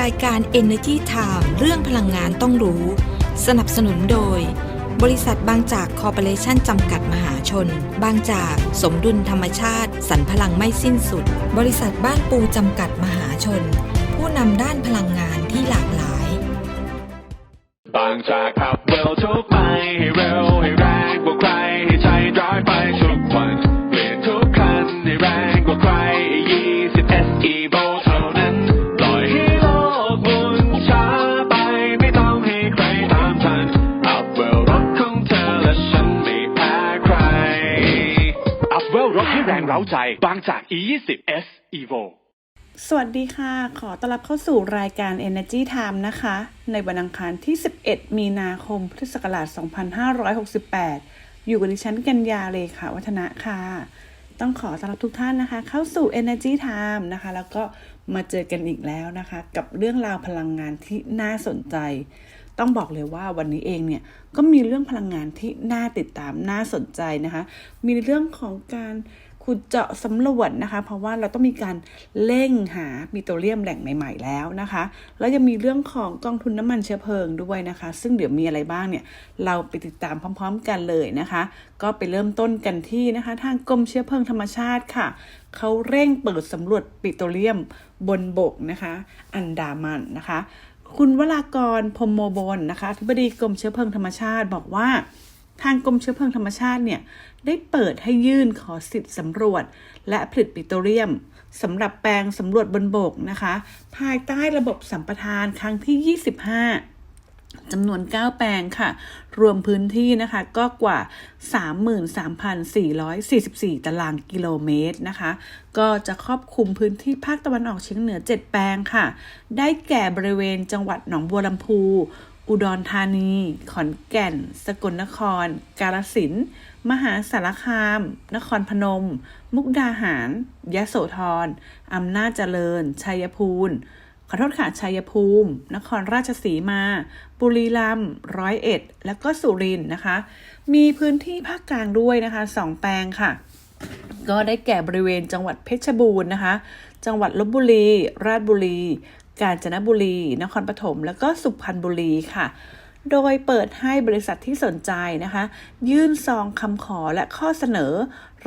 รายการ Energy Time เรื่องพลังงานต้องรู้ สนับสนุนโดย บริษัทบางจากคอร์ปอเรชั่นจำกัดมหาชน บางจากสมดุลธรรมชาติ สรรพลังไม่สิ้นสุด บริษัทบ้านปูจำกัดมหาชน ผู้นำด้านพลังงานที่หลากหลาย บางจากขับเร็วทุกไปให้เร็วให้แรงกว่าใครให้ใจร้ายไปทุกวันเปลี่ยนทุกคันให้แรงกว่าใคร20 SE v o ร้าใจ บางจาก E20 S Evo สวัสดีค่ะ ขอต้อนรับเข้าสู่รายการ Energy Time นะคะ ในวันอังคารที่ 11 มีนาคม พุทธศักราช 2568 อยู่กับดิฉันกัญญาเลยค่ะ วัฒนะค่ะ ต้องขอต้อนรับทุกท่านนะคะ เข้าสู่ Energy Time นะคะ แล้วก็มาเจอกันอีกแล้วนะคะ กับเรื่องราวพลังงานที่น่าสนใจ ต้องบอกเลยว่าวันนี้เองเนี่ย ก็มีเรื่องพลังงานที่น่าติดตามน่าสนใจนะคะ มีเรื่องของการ ขุดเจาะสำรวจนะคะ เพราะว่าเราต้องมีการเร่งหาปิโตรเลียมแหล่งใหม่ ๆ แล้วนะคะ แล้วยังมีเรื่องของกองทุนน้ำมันเชื้อเพลิงด้วยนะคะ ซึ่งเดี๋ยวมีอะไรบ้างเนี่ยเราไปติดตามพร้อม ๆ กันเลยนะคะ ก็ไปเริ่มต้นกันที่นะคะ ทางกรมเชื้อเพลิงธรรมชาติค่ะเขาเร่งเปิดสำรวจปิโตรเลียมบนบกนะคะ อันดามันนะคะ คุณวรากรพรมโมบลนะคะอธิบดีกรมเชื้อเพลิงธรรมชาติบอกว่าทางกรมเชื้อเพลิงธรรมชาติเนี่ย ได้เปิดให้ยื่นขอสิทธิ์สำรวจ และผลิตปิโตรเลียมสำหรับแปลงสำรวจบนบกนะคะ ภายใต้ระบบสัมปทานครั้งที่ 25จำนวน 9 แปลงค่ะ รวมพื้นที่นะคะ ก็กว่า 33,444 ตารางกิโลเมตรนะคะ ก็จะครอบคลุมพื้นที่ภาคตะวันออกเฉียงเหนือ 7 แปลงค่ะ ได้แก่บริเวณจังหวัดหนองบัวลำพู อุดรธานี ขอนแก่น สกลนคร กาฬสินธุ์ มหาสารคาม นครพนม มุกดาหาร ยะโสธรอำนาจเจริญ ชัยภูมิขอโทษค่ะชัยภูมิ นครราชสีมา บุรีรัมย์ร้อยเอ็ด และก็สุรินทร์นะคะ มีพื้นที่ภาคกลางด้วยนะคะสองแปลงค่ะ ก็ได้แก่บริเวณจังหวัดเพชรบูรณ์นะคะ จังหวัดลบบุรี ราชบุรี กาญจนบุรี นครปฐม แล้วก็สุพรรณบุรีค่ะ โดยเปิดให้บริษัทที่สนใจนะคะ ยื่นซองคำขอและข้อเสนอ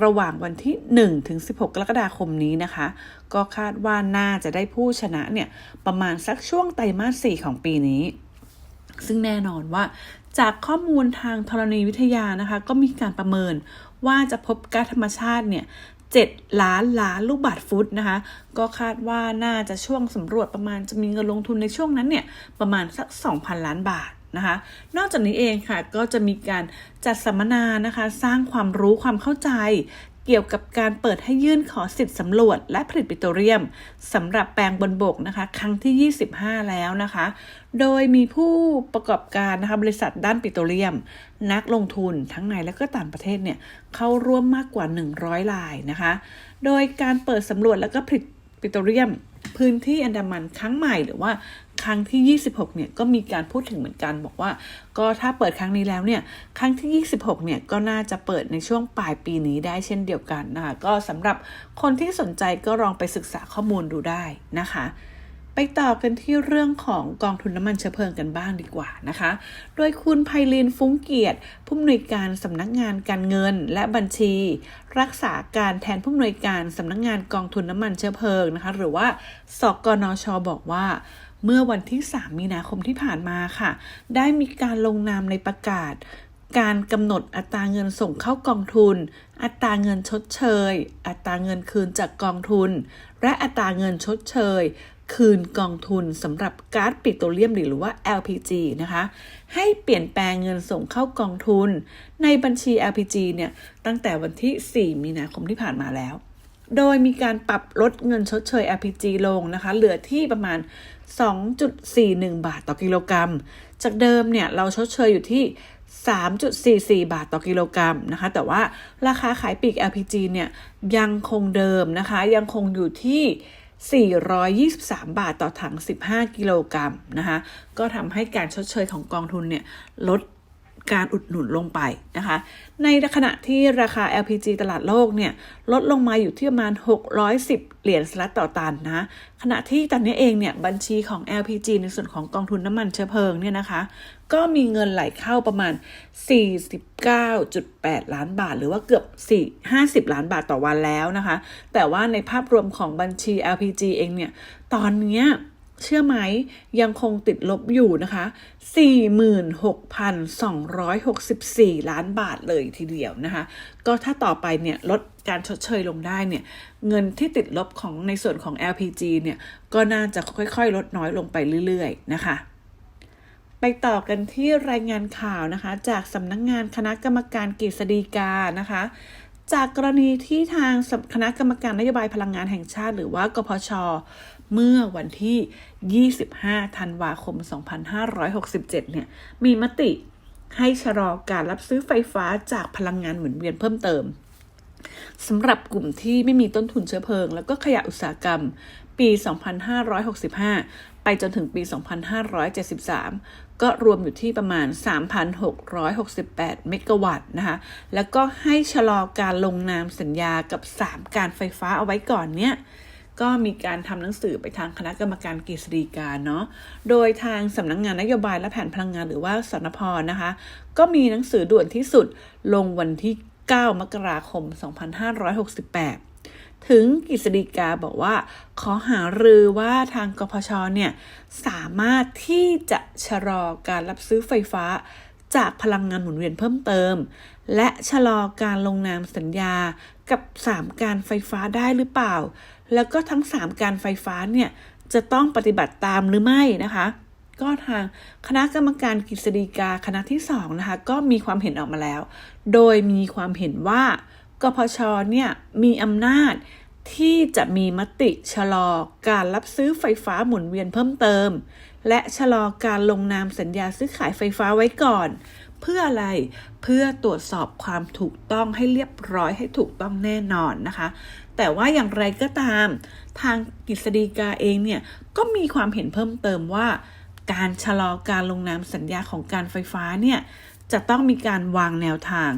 ระหว่างวันที่ 1 ถึง 16 กรกฎาคมนี้นะคะ ก็คาดว่าน่าจะได้ผู้ชนะเนี่ย ประมาณสักช่วงไตรมาส 4 ของปีนี้ ซึ่งแน่นอนว่าจากข้อมูลทางธรณีวิทยานะคะ ก็มีการประเมินว่าจะพบก๊าซธรรมชาติเนี่ย7 ล้านล้านลูกบาทฟุตนะคะ ก็คาดว่าน่าจะช่วงสำรวจประมาณจะมีเงินลงทุนในช่วงนั้นเนี่ย ประมาณสัก 2,000 ล้านบาท นะคะ นอกจากนี้เองค่ะก็จะมีการจัดสัมมนานะคะ สร้างความรู้ความเข้าใจ เกี่ยวกับการเปิดให้ยื่นขอสิทธิ์สำรวจ และผลิตปิโตรเลียมสำหรับแปลงบนบกนะคะ ครั้งที่ 25 แล้วนะคะ โดยมีผู้ประกอบการนะคะบริษัทด้านปิโตรเลียม นักลงทุนทั้งในและก็ต่างประเทศเนี่ยเข้าร่วมมากกว่า 100รายนะคะ โดยการเปิดสำรวจแล้วก็ผลิตปิโตรเลียมพื้นที่อันดามันครั้งใหม่หรือว่า ครั้งที่ 26 เนี่ยก็มีการพูดถึงเหมือนกันบอกว่า ก็ถ้าเปิดครั้งนี้แล้วเนี่ยครั้งที่ 26 เนี่ยก็น่าจะเปิดในช่วงปลายปีนี้ได้เช่นเดียวกันนะคะก็สำหรับคนที่สนใจก็ลองไปศึกษาข้อมูลดูได้นะคะไปต่อกันที่เรื่องของกองทุนน้ำมันเชื้อเพลิงกันบ้างดีกว่านะคะ โดยคุณไพลินฟุ้งเกียรติ ผู้อำนวยการสำนักงานการเงินและบัญชี รักษาการแทนผู้อำนวยการสำนักงานกองทุนน้ำมันเชื้อเพลิงนะคะ หรือว่าสกนชบอกว่า เมื่อวันที่ 3 มีนาคมที่ผ่านมาค่ะ ได้มีการลงนามในประกาศ การกำหนดอัตราเงินส่งเข้ากองทุน อัตราเงินชดเชย อัตราเงินคืนจากกองทุน และอัตราเงินชดเชย คืนกองทุนสำหรับก๊าซปิโตรเลียมหรือว่า LPG นะคะ ให้เปลี่ยนแปลงเงินส่งเข้ากองทุน ในบัญชี LPG เนี่ยตั้งแต่วันที่ 4 มีนาคมที่ผ่านมาแล้วโดยมีการปรับลดเงินชดเชย LPG ลงนะคะ เหลือที่ประมาณ 2.41 บาทต่อกิโลกรัม จากเดิมเนี่ยเราชดเชยอยู่ที่ 3.44 บาทต่อกิโลกรัมนะคะ แต่ว่าราคาขายปลีก LPG เนี่ยยังคงเดิมนะคะ ยังคงอยู่ที่ 423 บาทต่อถัง 15 กิโลกรัมนะคะ ก็ทำให้การชดเชยของกองทุนเนี่ยลด การอุดหนุนลงไปนะคะ ในขณะที่ราคา LPG ตลาดโลกเนี่ยลดลงมาอยู่ที่ประมาณ 610 เหรียญสหรัฐต่อตันนะ ขณะที่ตอนนี้เองเนี่ยบัญชีของ LPG ในส่วนของกองทุนน้ำมันเชื้อเพลิงเนี่ยนะคะ ก็มีเงินไหลเข้าประมาณ 49.8 ล้านบาท หรือว่าเกือบ 4 50 ล้านบาทต่อวันแล้วนะคะ แต่ว่าในภาพรวมของบัญชี LPG เองเนี่ยตอนเนี้ย เชื่อไหมยังคงติดลบอยู่นะคะ 46,264 ล้านบาทเลยทีเดียวนะคะ ก็ถ้าต่อไปเนี่ยลดการชดเชยลงได้เนี่ย เงินที่ติดลบของในส่วนของ LPG เนี่ยก็น่าจะค่อยๆ ลดน้อยลงไปเรื่อยๆ นะคะไปต่อกันที่รายงานข่าวนะคะ จากสำนักงงานคณะกรรมการกฤษฎีกานะคะ จากกรณีที่ทางคณะกรรมการนโยบายพลังงานแห่งชาติ หรือว่ากพช เมื่อวันที่ 25 ธันวาคม 2567 เนี่ย มีมติให้ชะลอการรับซื้อไฟฟ้าจากพลังงานหมุนเวียนเพิ่มเติมสำหรับกลุ่มที่ไม่มีต้นทุนเชื้อเพลิง แล้วก็ขยะอุตสาหกรรมปี 2565 ไปจนถึงปี 2573 ก็รวมอยู่ที่ประมาณ 3,668 เมกะวัตต์นะคะ แล้วก็ให้ชะลอการลงนามสัญญากับ 3 การไฟฟ้าเอาไว้ก่อนเนี่ย ก็มีการทำหนังสือไปทางคณะกรรมการกฤษฎีกาเนาะ โดยทางสำนักงงานนโยบายและแผนพลังงานหรือว่าสนพนะคะ ก็มีหนังสือด่วนที่สุดลงวันที่ 9 มกราคม 2568 ถึงกฤษฎีกาบอกว่า ขอหารือว่าทางกพชเนี่ยสามารถที่จะชะลอการรับซื้อไฟฟ้า จากพลังงานหมุนเวียนเพิ่มเติม และชะลอการลงนามสัญญากับ 3 การไฟฟ้าได้หรือเปล่า แล้วก็ทั้ง 3 การไฟฟ้าเนี่ยจะต้องปฏิบัติตามหรือไม่นะคะก็ทางคณะกรรมการกฤษฎีกาคณะที่2นะคะก็มีความเห็นออกมาแล้ว โดยมีความเห็นว่ากพชเนี่ยมีอำนาจที่จะมีมติชะลอการรับซื้อไฟฟ้าหมุนเวียนเพิ่มเติม และชะลอการลงนามสัญญาซื้อขายไฟฟ้าไว้ก่อน เพื่ออะไรเพื่อตรวจสอบความถูกต้องให้เรียบร้อยให้ถูกต้องแน่นอนนะคะ แต่ว่าอย่างไรก็ตาม ทางกฤษฎีกาเองเนี่ยก็มีความเห็นเพิ่มเติมว่า การชะลอการลงนามสัญญาของการไฟฟ้าเนี่ยจะต้องมีการวางแนวทาง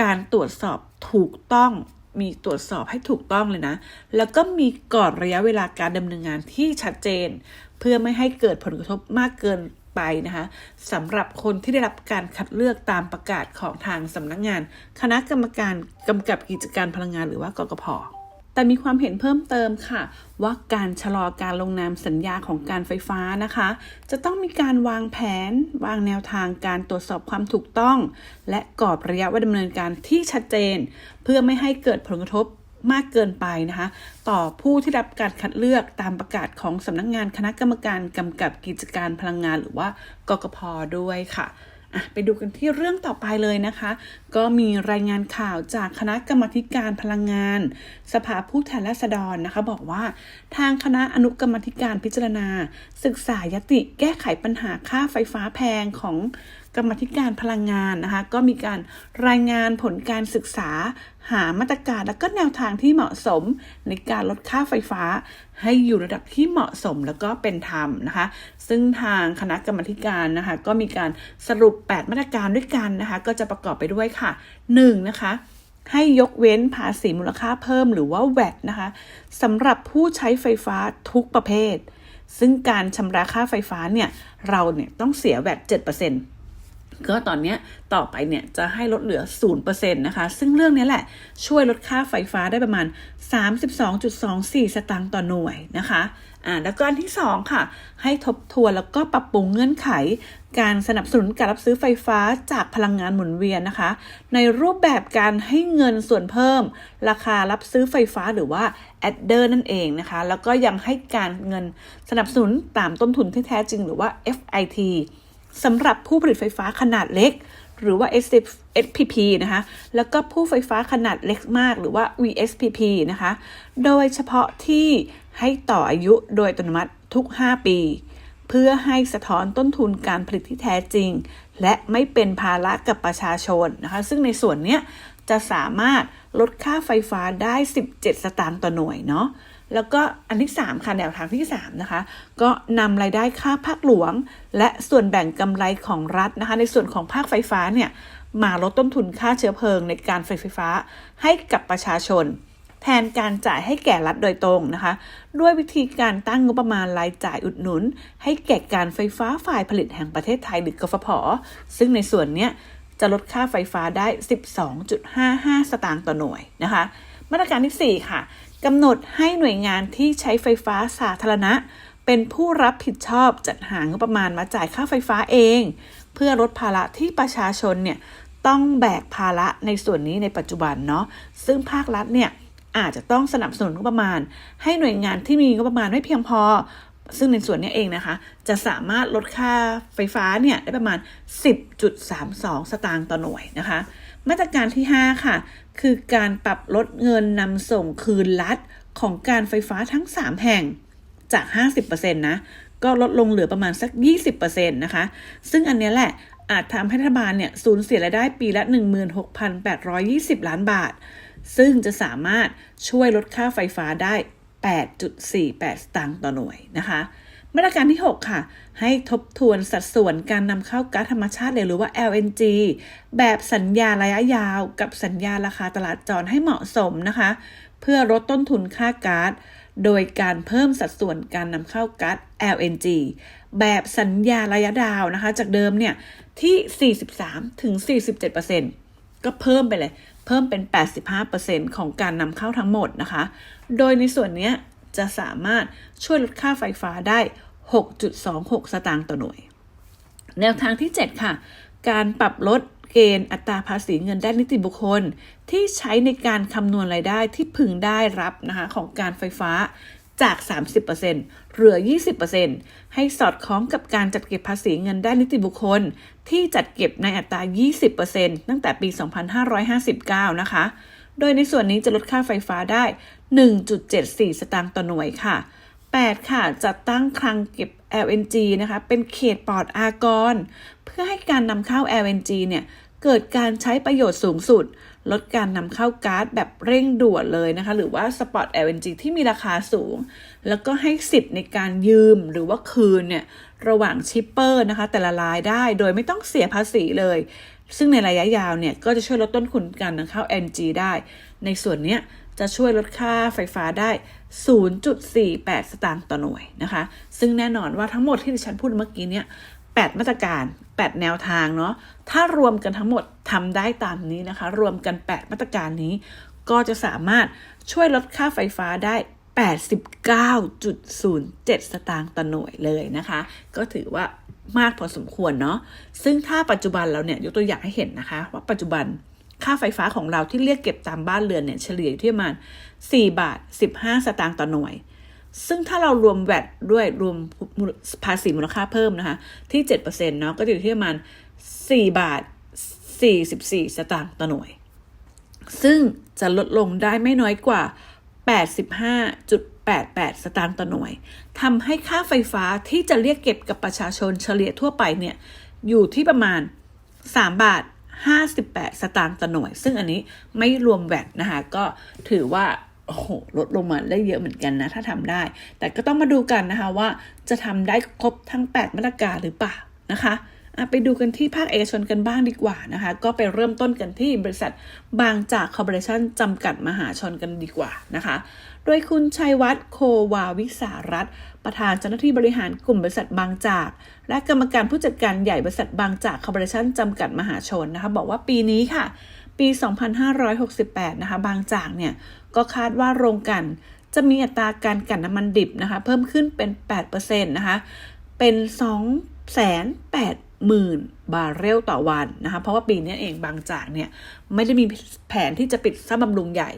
การตรวจสอบถูกต้องมีตรวจสอบให้ถูกต้องเลยนะ แล้วก็มีกรอบระยะเวลาการดำเนินงานที่ชัดเจน เพื่อไม่ให้เกิดผลกระทบมากเกินไปนะคะสำหรับคนที่ได้รับการคัดเลือกตามประกาศของทางสำนักงาน คณะกรรมการกำกับกิจการพลังงานหรือว่ากกพแต่มีความเห็นเพิ่มเติมค่ะ ว่าการชะลอการลงนามสัญญาของการไฟฟ้านะคะ จะต้องมีการวางแผน วางแนวทางการตรวจสอบความถูกต้อง และกรอบระยะเวลาดำเนินการที่ชัดเจน เพื่อไม่ให้เกิดผลกระทบ มากเกินไปนะคะ ต่อผู้ที่รับการคัดเลือกตามประกาศของสำนักงงานคณะกรรมการกำกับกิจการพลังงานหรือว่ากกพด้วยค่ะอะไปดูกันที่เรื่องต่อไปเลยนะคะ ก็มีรายงานข่าวจากคณะกรรมการพลังงาน สภาผู้แทนราษฎรนะคะ บอกว่า ทางคณะอนุกรรมการพิจารณา ศึกษายติแก้ไขปัญหาค่าไฟฟ้าแพงของกรรมธิการพลังงานนะคะ ก็มีการรายงานผลการศึกษา หามาตรการและก็แนวทางที่เหมาะสมในการลดค่าไฟฟ้า ให้อยู่ระดับที่เหมาะสมแล้วก็เป็นธรรมนะคะ ซึ่งทางคณะกรรมการนะคะก็มีการสรุป 8 มาตรการด้วยกันนะคะ ก็จะประกอบไปด้วยค่ะ 1. นะคะให้ยกเว้นภาษีมูลค่าเพิ่มหรือว่า VAT นะคะสำหรับผู้ใช้ไฟฟ้าทุกประเภท ซึ่งการชำระค่าไฟฟ้าเนี่ย เราเนี่ยต้องเสีย VAT 7% ก็ตอนนี้ต่อไปเนี่ยจะให้ลดเหลือ 0%นะคะ ซึ่งเรื่องนี้แหละช่วยลดค่าไฟฟ้าได้ประมาณ 32.24 สตางค์ต่อหน่วยนะคะอ่าแล้วก็อันที่ 2 ค่ะ ให้ทบทวนแล้วก็ปรับปรุงเงื่อนไข การสนับสนุนการรับซื้อไฟฟ้าจากพลังงานหมุนเวียนนะคะ ในรูปแบบการให้เงินส่วนเพิ่ม ราคารับซื้อไฟฟ้าหรือว่า adder นั่นเองนะคะ แล้วก็ยังให้การเงินสนับสนุนตามต้นทุนที่แท้จริงหรือว่า FIT สำหรับผู้ผลิตไฟฟ้าขนาดเล็ก หรือว่า SPP นะคะ แล้วก็ผู้ไฟฟ้าขนาดเล็กมากหรือว่า VSPP นะคะ โดยเฉพาะที่ให้ต่ออายุโดยอัตโนมัติทุก 5 ปี เพื่อให้สะท้อนต้นทุนการผลิตที่แท้จริง และไม่เป็นภาระกับประชาชนนะคะ ซึ่งในส่วนเนี้ยจะสามารถลดค่าไฟฟ้าได้ 17 สตางค์ต่อหน่วยเนาะ แล้วก็อันที่ 3 ค่ะแนวทางที่ 3 นะคะ ก็นำรายได้ค่าภาคหลวง และส่วนแบ่งกำไรของรัฐนะคะ ในส่วนของภาคไฟฟ้าเนี่ยมาลดต้นทุนค่าเชื้อเพลิงในการไฟฟ้าให้กับประชาชน แทนการจ่ายให้แก่รัฐโดยตรงนะคะ ด้วยวิธีการตั้งงบประมาณรายจ่ายอุดหนุน ให้แก่การไฟฟ้าฝ่ายผลิตแห่งประเทศไทยหรือกฟผ ซึ่งในส่วนเนี้ยจะลดค่าไฟฟ้าได้ 12.55 สตางค์ต่อหน่วยนะคะ มาตรการที่ 4 ค่ะ กำหนดให้หน่วยงานที่ใช้ไฟฟ้าสาธารณะ เป็นผู้รับผิดชอบจัดหางบประมาณมาจ่ายค่าไฟฟ้าเอง เพื่อลดภาระที่ประชาชนเนี่ยต้องแบกภาระในส่วนนี้ในปัจจุบันเนาะซึ่งภาครัฐเนี่ยอาจจะต้องสนับสนุนงบประมาณ ให้หน่วยงานที่มีงบประมาณไม่เพียงพอ ซึ่งในส่วนนี้เองนะคะ จะสามารถลดค่าไฟฟ้าเนี่ยได้ประมาณ 10.32 สตางค์ต่อหน่วยนะคะ มาตรการที่ 5 ค่ะ คือการปรับลดเงินนำส่งคืนรัฐของการไฟฟ้าทั้ง 3 แห่งจาก 50%นะ ก็ลดลงเหลือประมาณสัก 20%นะคะ ซึ่งอันนี้แหละอาจทำให้รัฐบาลเนี่ยสูญเสียรายได้ปีละ 16,820 ล้านบาท ซึ่งจะสามารถช่วยลดค่าไฟฟ้าได้ 8.48 สตางค์ต่อหน่วยนะคะมาตรการที่ 6 ค่ะ ให้ทบทวนสัดส่วนการนำเข้าก๊าซธรรมชาติหรือว่า LNG แบบสัญญาระยะยาวกับสัญญาราคาตลาดจรให้เหมาะสมนะคะ เพื่อลดต้นทุนค่าก๊าซโดยการเพิ่มสัดส่วนการนำเข้าก๊าซ LNG แบบสัญญาระยะดาวนะคะ จากเดิมเนี่ยที่ 43ถึง47%ก็เพิ่มไปเลย พิ่มเป็น 85%ของการนำเข้าทั้งหมดนะคะ โดยในส่วนนี้จะสามารถช่วยลดค่าไฟฟ้าได้ 6.26 สตางค์ต่อหน่วย แนวทางที่ 7 ค่ะ การปรับลดเกณฑ์อัตราภาษีเงินได้นนิติบุคคล ที่ใช้ในการคำนวณรายได้ที่พึงได้รับนะคะของการไฟฟ้าจาก 30% เหลือ 20%ให้สอดคล้องกับการจัดเก็บภาษีเงินได้นนิติบุคคล ที่จัดเก็บในอัตรา 20%ตั้งแต่ปี 2559 นะคะ โดยในส่วนนี้จะลดค่าไฟฟ้าได้ 1.74 สตางค์ต่อหน่วยค่ะ 8 ค่ะ จัดตั้งคลังเก็บ LNG นะคะ เป็นเขตปลอดอากร เพื่อให้การนำเข้า LNG เนี่ย เกิดการใช้ประโยชน์สูงสุด ลดการนำเข้าก๊าซแบบเร่งด่วนเลยนะคะ หรือว่าสปอต LNG ที่มีราคาสูง แล้วก็ให้สิทธิ์ในการยืมหรือว่าคืนเนี่ยระหว่างชิปเปอร์นะคะ แต่ละรายได้โดยไม่ต้องเสียภาษีเลย ซึ่งในระยะยาวเนี่ย ก็จะช่วยลดต้นทุนการนำเข้า LNG ได้ ในส่วนเนี้ยจะช่วยลดค่าไฟฟ้าได้ 0.48 สตางค์ต่อหน่วยนะคะ ซึ่งแน่นอนว่าทั้งหมดที่ดิฉันพูดเมื่อกี้เนี่ย8มาตรการ 8 แนวทางเนาะ ถ้ารวมกันทั้งหมด ทำได้ตามนี้นะคะ รวมกัน 8 มาตรการนี้ ก็จะสามารถช่วยลดค่าไฟฟ้าได้ 89.07 สตางค์ต่อหน่วยเลยนะคะ ก็ถือว่ามากพอสมควรเนาะซึ่งถ้าปัจจุบันเราเนี่ยยกตัวอย่างให้เห็นนะคะ ว่าปัจจุบันค่าไฟฟ้าของเราที่เรียกเก็บตามบ้านเรือนเนี่ยเฉลี่ยที่ประมาณ4บาท 15 สตางค์ต่อหน่วย ซึ่งถ้าเรารวมแวดด้วยรวมภาษีมูลค่าเพิ่มนะคะ ที่7%เนาะก็จะอยู่ที่ประมาณ4บาท 44 สตางค์ต่อหน่วย ซึ่งจะลดลงได้ไม่น้อยกว่า 85.88 สตางค์ต่อหน่วยทำให้ค่าไฟฟ้าที่จะเรียกเก็บกับประชาชนเฉลี่ยทั่วไปเนี่ย อยู่ที่ประมาณ 3 บาท 58 สตางค์ต่อหน่วย ซึ่งอันนี้ไม่รวมแวดนะคะ ก็ถือว่าโอ้โหลดลงมาได้เยอะเหมือนกันนะ ถ้าทำได้ แต่ก็ต้องมาดูกันนะคะว่าจะทำได้ครบทั้ง 8 มาตรการหรือเปล่านะคะ ไปดูกันที่ภาคเอกชนกันบ้างดีกว่านะคะ ก็ไปเริ่มต้นกันที่บริษัทบางจากคอร์ปอเรชั่นจำกัดมหาชนกันดีกว่านะคะ โดยคุณชัยวัฒน์โควาวิสารัตประธานเจ้าหน้าที่บริหารกลุ่มบริษัทบางจาก และกรรมการผู้จัดการใหญ่บริษัทบางจากคอร์ปอเรชั่นจำกัดมหาชนนะคะ บอกว่าปีนี้ค่ะ ปี 2568 นะคะ บางจากเนี่ยก็คาดว่าโรงกันจะมีอัตราการกันน้ำมันดิบนะคะ เพิ่มขึ้นเป็น 8%นะคะ เป็น 2 8 0 0 0 0 บาร์เรลต่อวันนะคะ เพราะว่าปีนี้เองบางจากเนี่ยไม่ได้มีแผนที่จะปิดซ่อมบำรุงใหญ่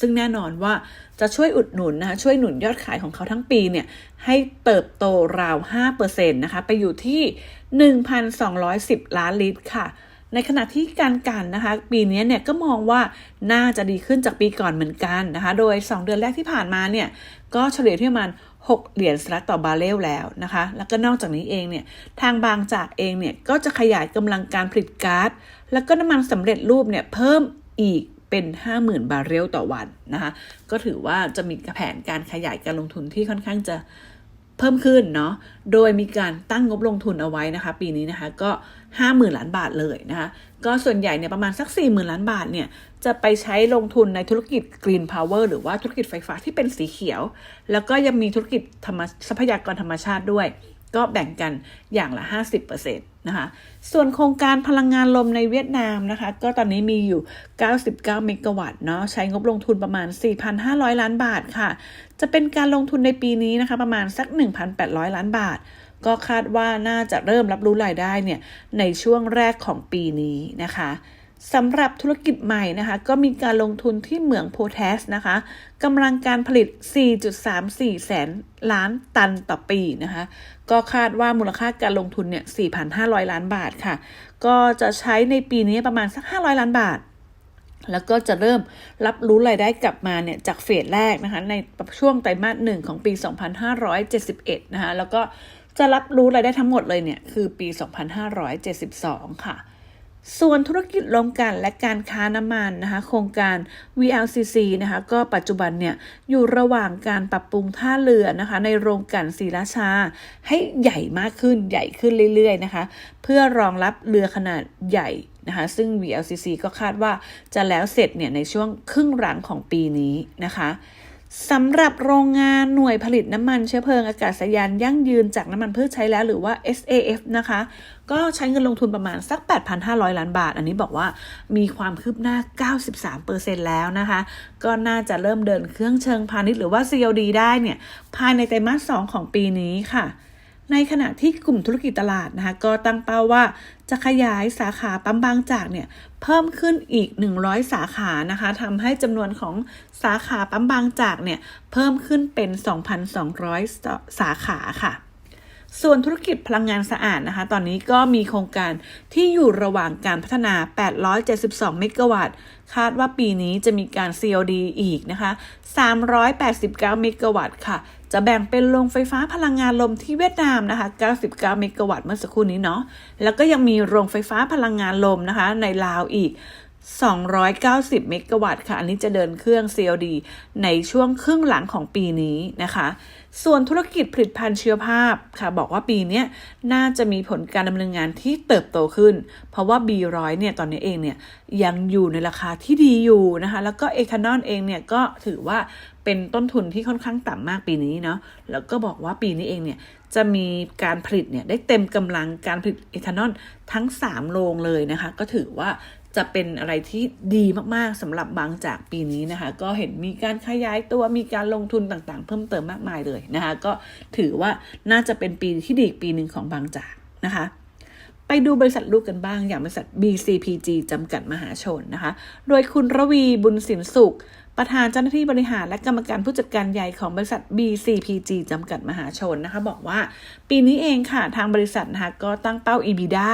ซึ่งแน่นอนว่าจะช่วยอุดหนุนนะคะ ช่วยหนุนยอดขายของเขาทั้งปีเนี่ย ให้เติบโตราว5%นะคะ ไปอยู่ที่ 1,210 ล้านลิตรค่ะ ในขณะที่การกันนะคะปีนี้เนี่ยก็มองว่าน่าจะดีขึ้นจากปีก่อนเหมือนกันนะคะโดย 2 เดือนแรกที่ผ่านมาเนี่ยก็เฉลี่ยที่ประมาณ6 เหรียญสหรัฐต่อบาร์เรลแล้วนะคะ แล้วก็นอกจากนี้เองเนี่ยทางบางจากเองเนี่ยก็จะขยายกำลังการผลิตก๊าซแล้วก็น้ำมันสำเร็จรูปเนี่ยเพิ่มอีกเป็น 50,000 บาร์เรลต่อวันนะคะ ก็ถือว่าจะมีแผนการขยายการลงทุนที่ค่อนข้างจะ เพิ่มขึ้นเนาะ โดยมีการตั้งงบลงทุนเอาไว้นะคะ ปีนี้นะคะ ก็ 50,000 ล้านบาทเลยนะคะ ก็ส่วนใหญ่เนี่ยประมาณสัก 40,000 ล้านบาทเนี่ย จะไปใช้ลงทุนในธุรกิจ Green Power หรือว่าธุรกิจไฟฟ้าที่เป็นสีเขียว แล้วก็ยังมีธุรกิจธรรมทรัพยากรธรรมชาติด้วย ก็แบ่งกันอย่างละ 50% นะคะ ส่วนโครงการพลังงานลมในเวียดนามนะคะ ก็ตอนนี้มีอยู่ 99 เมกะวัตต์เนาะใช้งบลงทุนประมาณ 4,500 ล้านบาทค่ะ จะเป็นการลงทุนในปีนี้นะคะ ประมาณสัก 1,800 ล้านบาท ก็คาดว่าน่าจะเริ่มรับรู้รายได้เนี่ยในช่วงแรกของปีนี้นะคะ สำหรับธุรกิจใหม่นะคะ ก็มีการลงทุนที่เหมืองโพแทสนะคะกำลังการผลิต 4.34 แสนล้านตันต่อปีนะคะ ก็คาดว่ามูลค่าการลงทุนเนี่ย 4,500 ล้านบาทค่ะ ก็จะใช้ในปีนี้ประมาณสัก 500 ล้านบาท แล้วก็จะเริ่มรับรู้รายได้กลับมาเนี่ย จากเฟสแรกนะคะ ในช่วงไตรมาสหนึ่งของปี 2571 นะคะ แล้วก็จะรับรู้รายได้ทั้งหมดเลยเนี่ย คือปี 2572 ค่ะ ส่วนธุรกิจโรงกลั่นและการค้าน้ำมันนะคะโครงการ VLCC นะคะก็ปัจจุบันเนี่ยอยู่ระหว่างการปรับปรุงท่าเรือนะคะในโรงกลั่นศรีราชา ให้ใหญ่มากขึ้นใหญ่ขึ้นเรื่อยๆนะคะเพื่อรองรับเรือขนาดใหญ่นะคะซึ่ง VLCC ก็คาดว่าจะแล้วเสร็จเนี่ยในช่วงครึ่งหลังของปีนี้นะคะ สำหรับโรงงานหน่วยผลิตน้ำมันเชื้อเพลิงอากาศยานยั่งยืนจากน้ำมันพืชใช้แล้วหรือว่า SAF นะคะ ก็ใช้เงินลงทุนประมาณสัก 8,500 ล้านบาท อันนี้บอกว่ามีความคืบหน้า 93%แล้วนะคะ ก็น่าจะเริ่มเดินเครื่องเชิงพาณิชย์หรือว่า COD ได้เนี่ย ภายในไตรมาส 2 ของปีนี้ค่ะ ในขณะที่กลุ่มธุรกิจตลาดนะคะก็ตั้งเป้าว่าจะขยายสาขาปั๊มบางจากเนี่ยเพิ่มขึ้นอีก 100 สาขานะคะทำให้จำนวนของสาขาปั๊มบางจากเนี่ยเพิ่มขึ้นเป็น 2,200 สาขาค่ะส่วนธุรกิจพลังงานสะอาดนะคะ ตอนนี้ก็มีโครงการที่อยู่ระหว่างการพัฒนา 872 เมกะวัตต์ คาดว่าปีนี้จะมีการ COD อีกนะคะ 389 เมกะวัตต์ค่ะ จะแบ่งเป็นโรงไฟฟ้าพลังงานลมที่เวียดนามนะคะ 99 เมกะวัตต์เมื่อสักครู่นี้เนาะ แล้วก็ยังมีโรงไฟฟ้าพลังงานลมนะคะ ในลาวอีก 290 เมกะวัตต์ค่ะ อันนี้จะเดินเครื่อง COD ในช่วงครึ่งหลังของปีนี้นะคะ ส่วนธุรกิจผลิตภัณฑ์เชื้อภาพค่ะ บอกว่าปีนี้น่าจะมีผลการดำเนินงานที่เติบโตขึ้น เพราะว่า B100 เนี่ยตอนนี้เองเนี่ยยังอยู่ในราคาที่ดีอยู่นะคะ แล้วก็เอทานอลเองเนี่ยก็ถือว่า เป็นต้นทุนที่ค่อนข้างต่ำมากปีนี้เนาะแล้วก็บอกว่าปีนี้เองเนี่ยจะมีการผลิตเนี่ยได้เต็มกำลังการผลิตเอทานอลทั้ง 3 โรงเลยนะคะ ก็ถือว่าจะเป็นอะไรที่ดีมากๆสำหรับบางจากปีนี้นะคะ ก็เห็นมีการขยายตัวมีการลงทุนต่างๆ เพิ่มเติมมากมายเลยนะคะ ก็ถือว่าน่าจะเป็นปีที่ดีอีกปีหนึ่งของบางจากนะคะไปดูบริษัทลูกกันบ้างอย่างบริษัท BCPG จำกัดมหาชนนะคะ โดยคุณระวีบุญสินสุข ประธานเจ้าหน้าที่บริหารและกรรมการผู้จัดการใหญ่ของบริษัท BCPG จำกัดมหาชนนะคะ บอกว่า ปีนี้เองค่ะ ทางบริษัทนะคะก็ตั้งเป้า EBITDA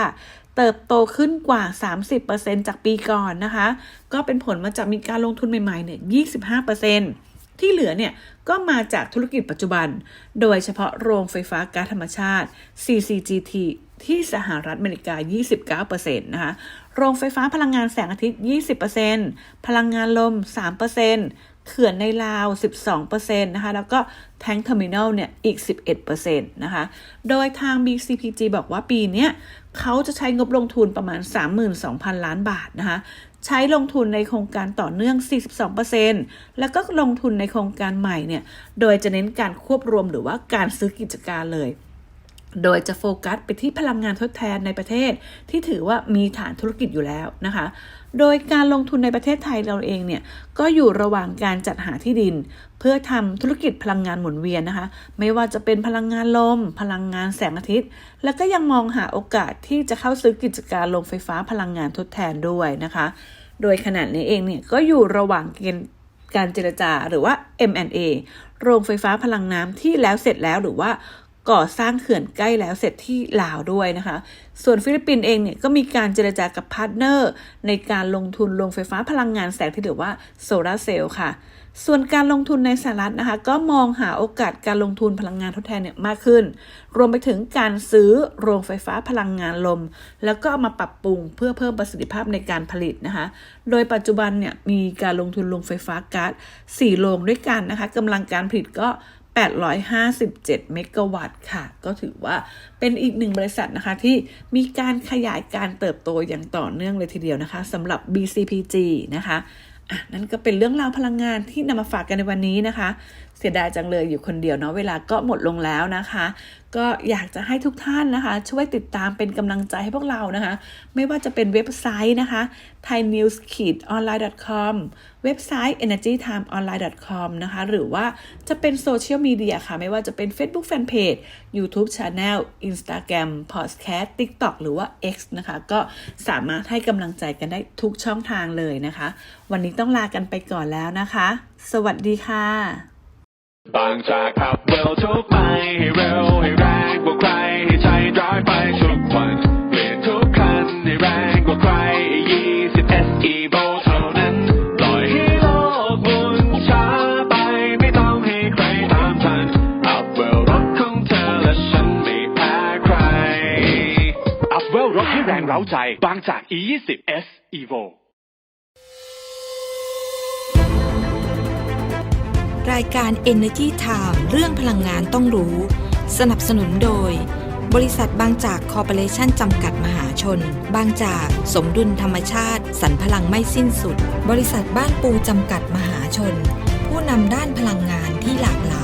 เติบโตขึ้นกว่า 30%จากปีก่อนนะคะ ก็เป็นผลมาจากมีการลงทุนใหม่ๆเนี่ย25%ที่เหลือเนี่ยก็มาจากธุรกิจปัจจุบัน โดยเฉพาะโรงไฟฟ้าก๊าซธรรมชาติ CCGT ที่สหรัฐอเมริกา 29%นะคะ โรงไฟฟ้าพลังงานแสงอาทิตย์ 20%พลังงานลม 3%เขื่อนในลาว 12%นะคะ แล้วก็แทงเทอร์มินอลเนี่ย อีก 11%นะคะ โดยทาง BCPG บอกว่าปีนี้เขาจะใช้งบลงทุนประมาณ 32,000 ล้านบาทนะคะ ใช้ลงทุนในโครงการต่อเนื่อง 42%แล้วก็ลงทุนในโครงการใหม่เนี่ย โดยจะเน้นการควบรวมหรือว่าการซื้อกิจการเลย โดยจะโฟกัสไปที่พลังงานทดแทนในประเทศ ที่ถือว่ามีฐานธุรกิจอยู่แล้วนะคะ โดยการลงทุนในประเทศไทยเราเองเนี่ยก็อยู่ระหว่างการจัดหาที่ดิน เพื่อทำธุรกิจพลังงานหมุนเวียนนะคะ ไม่ว่าจะเป็นพลังงานลม พลังงานแสงอาทิตย์ แล้วก็ยังมองหาโอกาสที่จะเข้าซื้อกิจการโรงไฟฟ้าพลังงานทดแทนด้วยนะคะ โดยขณะนี้เองเนี่ยก็อยู่ระหว่างเกณฑ์การเจรจาหรือว่า M&A โรงไฟฟ้าพลังน้ำที่แล้วเสร็จแล้วหรือว่า ก่อสร้างเขื่อนใกล้แล้วเสร็จที่ลาวด้วยนะคะ ส่วนฟิลิปปินส์เองเนี่ยก็มีการเจรจากับพาร์ทเนอร์ ในการลงทุนโรงไฟฟ้าพลังงานแสงที่เรียกว่าโซลาร์เซลล์ค่ะ ส่วนการลงทุนในสหรัฐนะคะ ก็มองหาโอกาสการลงทุนพลังงานทดแทนเนี่ยมากขึ้น รวมไปถึงการซื้อโรงไฟฟ้าพลังงานลม แล้วก็เอามาปรับปรุงเพื่อเพิ่มประสิทธิภาพในการผลิตนะคะ โดยปัจจุบันเนี่ยมีการลงทุนโรงไฟฟ้าก๊าซ4โรงด้วยกันนะคะกำลังการผลิตก็ 857 เมกะวัตต์ค่ะ ก็ถือว่าเป็นอีกหนึ่งบริษัทนะคะที่มีการขยายการเติบโตอย่างต่อเนื่องเลยทีเดียวนะคะสำหรับ BCPG นะคะอะนั่นก็เป็นเรื่องราวพลังงานที่นำมาฝากกันในวันนี้นะคะ เสียดายจังเลยอยู่คนเดียวเนาะเวลาก็หมดลงแล้วนะคะ ก็อยากจะให้ทุกท่านนะคะ ช่วยติดตามเป็นกำลังใจให้พวกเรานะคะ ไม่ว่าจะเป็นเว็บไซต์นะคะ thainews online com เว็บไซต์ energytimeonline com นะคะ หรือว่าจะเป็นโซเชียลมีเดียค่ะ ไม่ว่าจะเป็น Facebook Fanpage YouTube Channel Instagram Podcast TikTok หรือว่า X นะคะ ก็สามารถให้กำลังใจกันได้ทุกช่องทางเลยนะคะ วันนี้ต้องลากันไปก่อนแล้วนะคะ สวัสดีค่ะ บางจากขับเร็วทุกไปให้เร็วให้แรงกว่าใครให้ใจร้ายไปทุกวันเปลี่ยนทุกคันให้แรงกว่าใคร20 SE v o เท่านั้นปล่อยให้โลกหมุนช้าไปไม่ต้องให้ใครตามทันอัพเวลรถของเธอและฉันไม่แพ้ใครอัพเวลรถให้แรงเร้าใจ บางจาก E20 S Evo รายการ Energy Time เรื่องพลังงานต้องรู้ สนับสนุนโดย บริษัทบางจากคอร์ปอเรชั่นจำกัดมหาชน บางจากสมดุลธรรมชาติสรรพลังไม่สิ้นสุด บริษัทบ้านปูจำกัดมหาชน ผู้นำด้านพลังงานที่หลากหลาย